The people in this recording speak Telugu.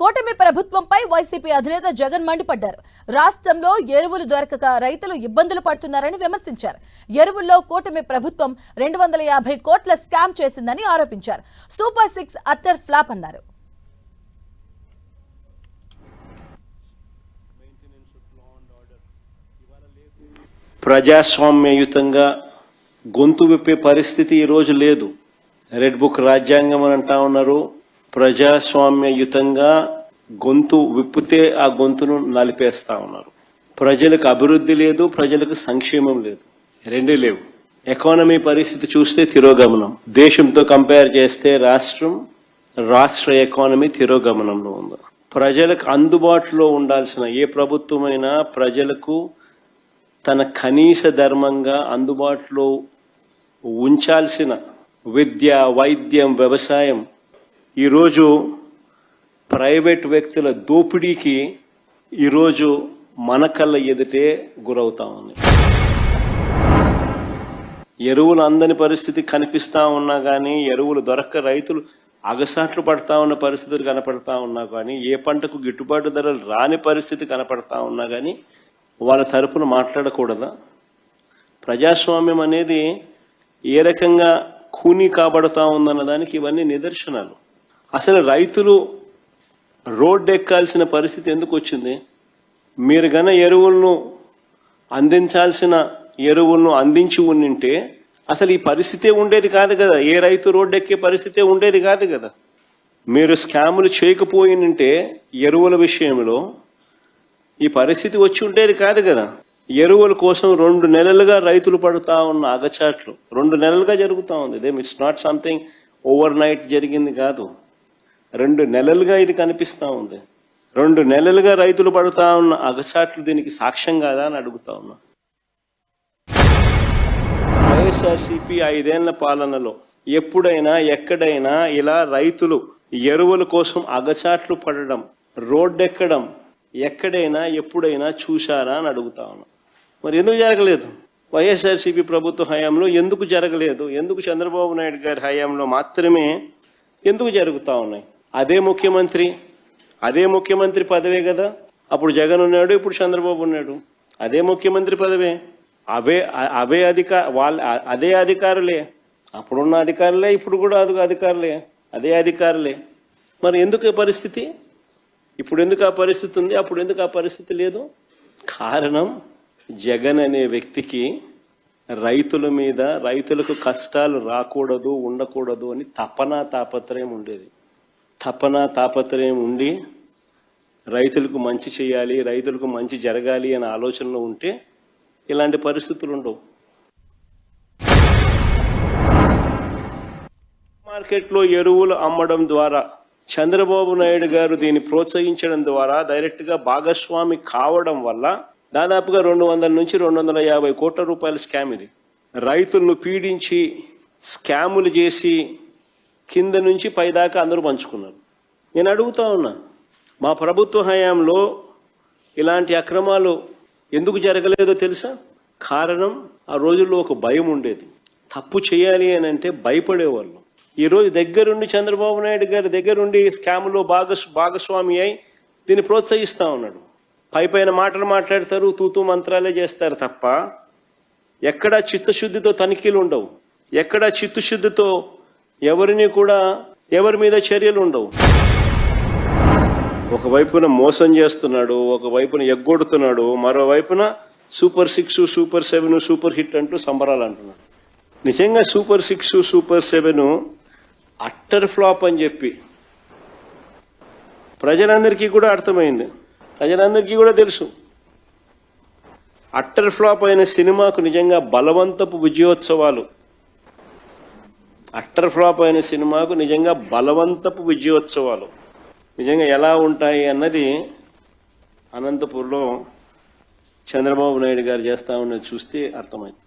కూటమి ప్రభుత్వంపై వైసీపీ అధినేత జగన్ మండిపడ్డారు. రాష్ట్రంలో ఎరువులు దొరకక రైతులు ఇబ్బందులు పడుతున్నారని విమర్శించారు. ఎరువుల్లో కూటమి ప్రభుత్వం రెండు వందల యాభై కోట్ల స్కామ్ చేసిందని ఆరోపించారు. సూపర్ సిక్స్ అట్టర్ ఫ్లాప్ అన్నారు. ప్రజాస్వామ్యయుతంగా గొంతు విప్పే పరిస్థితి ఈరోజు లేదు. రెడ్ బుక్ రాజ్యాంగం అని అంటా ఉన్నారు. ప్రజాస్వామ్యయుతంగా గొంతు విప్పితే ఆ గొంతును నలిపేస్తా ఉన్నారు. ప్రజలకు అభివృద్ధి లేదు ప్రజలకు సంక్షేమం లేదు. రెండే లేవు. ఎకానమీ పరిస్థితి చూస్తే తిరోగమనం. దేశంతో కంపేర్ చేస్తే రాష్ట్రం రాష్ట్ర ఎకానమీ తిరోగమనంలో ఉంది. ప్రజలకు అందుబాటులో ఉండాల్సిన ఏ ప్రభుత్వమైనా ప్రజలకు తన కనీస ధర్మంగా అందుబాటులో ఉంచాల్సిన విద్య వైద్యం వ్యవసాయం ఈరోజు ప్రైవేట్ వ్యక్తుల దోపిడీకి ఈరోజు మన కళ్ళ ఎదుటే గురవుతా ఉంది. ఎరువులు అందని పరిస్థితి కనిపిస్తా ఉన్నా కానీ ఎరువులు దొరక్క రైతులు అగసాట్లు పడతా ఉన్న పరిస్థితులు కనపడతా ఉన్నా కానీ ఏ పంటకు గిట్టుబాటు ధరలు రాని పరిస్థితి కనపడతా ఉన్నా కానీ వాళ్ళ తరపున మాట్లాడకూడదా? ప్రజాస్వామ్యం అనేది ఏ రకంగా కూనీ కాబడతా ఉందన్న దానికి ఇవన్నీ నిదర్శనాలు. అసలు రైతులు రోడ్డు ఎక్కాల్సిన పరిస్థితి ఎందుకు వచ్చింది? మీరు గన ఎరువులను అందించాల్సిన ఎరువులను అందించి ఉండింటే అసలు ఈ పరిస్థితే ఉండేది కాదు కదా. ఏ రైతు రోడ్డు ఎక్కే పరిస్థితే ఉండేది కాదు కదా. మీరు స్కాములు చేయకపోయినంటే ఎరువుల విషయంలో ఈ పరిస్థితి వచ్చి ఉండేది కాదు కదా. ఎరువుల కోసం రెండు నెలలుగా రైతులు పడుతూ ఉన్న అగచాట్లు రెండు నెలలుగా జరుగుతూ ఉంది. Then it's not something overnight జరిగింది కాదు. రెండు నెలలుగా ఇది కనిపిస్తా ఉంది. రెండు నెలలుగా రైతులు పడుతా ఉన్న అగచాట్లు దీనికి సాక్ష్యం కాదా అని అడుగుతా ఉన్నా. వైఎస్ఆర్సీపీ ఐదేళ్ళ పాలనలో ఎప్పుడైనా ఎక్కడైనా ఇలా రైతులు ఎరువుల కోసం అగచాట్లు పడడం రోడ్డెక్కడం ఎక్కడైనా ఎప్పుడైనా చూశారా అని అడుగుతా ఉన్నా. మరి ఎందుకు జరగలేదు? వైఎస్ఆర్సీపీ ప్రభుత్వ హయాంలో ఎందుకు జరగలేదు? ఎందుకు చంద్రబాబు నాయుడు గారి హయాంలో మాత్రమే ఎందుకు జరుగుతా ఉన్నాయి? అదే ముఖ్యమంత్రి అదే ముఖ్యమంత్రి పదవే కదా? అప్పుడు జగన్ ఉన్నాడు ఇప్పుడు చంద్రబాబు ఉన్నాడు. అదే ముఖ్యమంత్రి పదవే. అవే అవే అధికార వాళ్ళ అదే అధికారులే. అప్పుడున్న అధికారులే ఇప్పుడు కూడా అది అధికారులే. అదే అధికారులే. మరి ఎందుకు పరిస్థితి? ఇప్పుడు ఎందుకు ఆ పరిస్థితి ఉంది? అప్పుడు ఎందుకు ఆ పరిస్థితి లేదు? కారణం జగన్ అనే వ్యక్తికి రైతుల మీద రైతులకు కష్టాలు రాకూడదు ఉండకూడదు అని తపన తాపత్రయం ఉండేది. తపన తాపత్రయం ఉండి రైతులకు మంచి చేయాలి రైతులకు మంచి జరగాలి అనే ఆలోచనలో ఉంటే ఇలాంటి పరిస్థితులు ఉండవు. మార్కెట్లో ఎరువులు అమ్మడం ద్వారా చంద్రబాబు నాయుడు గారు దీన్ని ప్రోత్సహించడం ద్వారా డైరెక్ట్గా భాగస్వామి కావడం వల్ల దాదాపుగా రెండు వందల నుంచి రెండు వందల యాభై కోట్ల రూపాయల స్కామ్ ఇది. రైతులను పీడించి స్కాములు చేసి కింద నుంచి పైదాకా అందరూ పంచుకున్నారు. నేను అడుగుతా ఉన్నా మా ప్రభుత్వ హయాంలో ఇలాంటి అక్రమాలు ఎందుకు జరగలేదో తెలుసా? కారణం ఆ రోజుల్లో ఒక భయం ఉండేది. తప్పు చేయాలి అని అంటే భయపడేవాళ్ళు. ఈరోజు దగ్గరుండి చంద్రబాబు నాయుడు గారి దగ్గరుండి స్కామ్లో భాగస్ భాగస్వామి అయి దీన్ని ప్రోత్సహిస్తూ ఉన్నాడు. పై పైన మాటలు మాట్లాడతారు తూతూ మంత్రాలే చేస్తారు తప్ప ఎక్కడా చిత్తశుద్ధితో తనిఖీలు ఉండవు ఎక్కడా చిత్తశుద్ధితో ఎవరిని కూడా ఎవరి మీద చర్యలు ఉండవు. ఒకవైపున మోసం చేస్తున్నాడు ఒకవైపున ఎగ్గొడుతున్నాడు మరోవైపున super six super seven super hit అంటూ సంబరాలు అంటున్నాడు. నిజంగా super six super seven utter flop అని చెప్పి ప్రజలందరికీ కూడా అర్థమైంది. ప్రజలందరికీ కూడా తెలుసు. అట్టర్ ఫ్లాప్ అయిన సినిమాకు నిజంగా బలవంతపు విజయోత్సవాలు అట్టర్ ఫ్లాప్ అయిన సినిమాకు నిజంగా బలవంతపు విజయోత్సవాలు. నిజంగా ఎలా ఉంటాయి అన్నది అనంతపూర్లో చంద్రబాబు నాయుడు గారు చేస్తా ఉన్నది చూస్తే అర్థమైంది.